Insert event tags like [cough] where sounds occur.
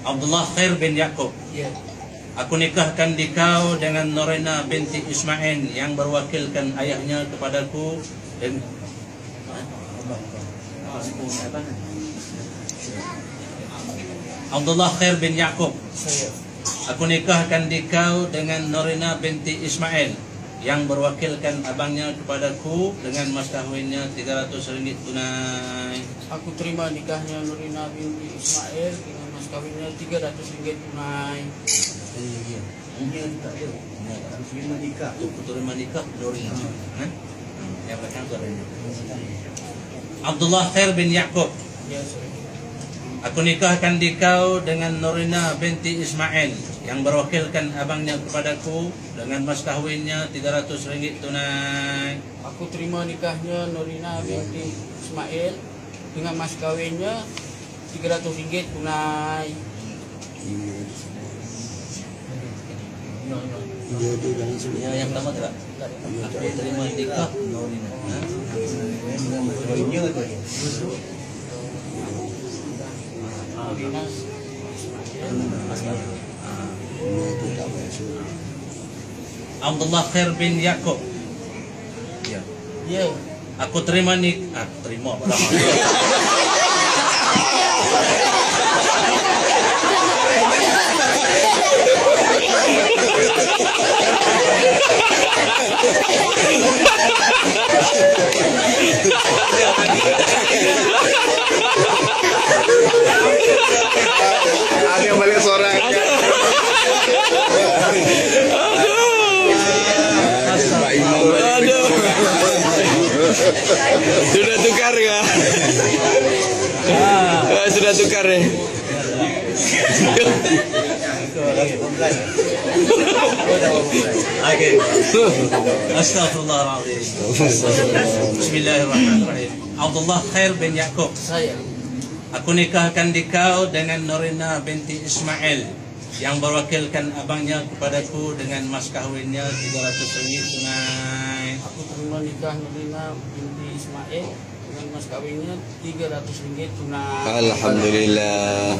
Abdullah Khair bin Yaakob. Ya. Aku nikahkan dikau dengan Norena binti Ismail yang berwakilkan ayahnya kepadaku dan Abdullah Khair bin Yaakob. Aku nikahkan dikau dengan Norina binti Ismail yang berwakilkan abangnya kepadaku dengan mas kahwinnya 300 ringgit tunai. Aku terima nikahnya Nurina binti Ismail dengan mas kawinnya 300 ringgit tunai. Aku terima nikah Norina. Ha? Yang belakang tu ada. Abdullah Khair bin Yaakob. Ya, saya. Aku nikahkan dikau dengan Norina binti Ismail yang berwakilkan abangnya kepadaku dengan mas kahwinnya 300 ringgit tunai. Aku terima nikahnya Nurina binti Ismail dengan mas kawinnya 300 ringgit tunai. Ya, yang pertama tak? Aku terima nikah Norina. Ha? Nurina Abdullah Khair bin Yaakob. Ya. Ya. Aku terima nik ah, terima [laughs] Sudah tukar ya? Ah, Sudah tukar ya? Okey. Astagfirullahalazim. Bismillahirrahmanirrahim. Abdullah Khair bin Yaakob. Saya. Aku nikahkan dikau dengan Norina binti Ismail yang berwakilkan abangnya kepadaku dengan mas kahwinnya 300 ringgit tunai. Aku terima nikah Nurina binti Ismail dengan mas kawinnya 300 ringgit tunai. Alhamdulillah.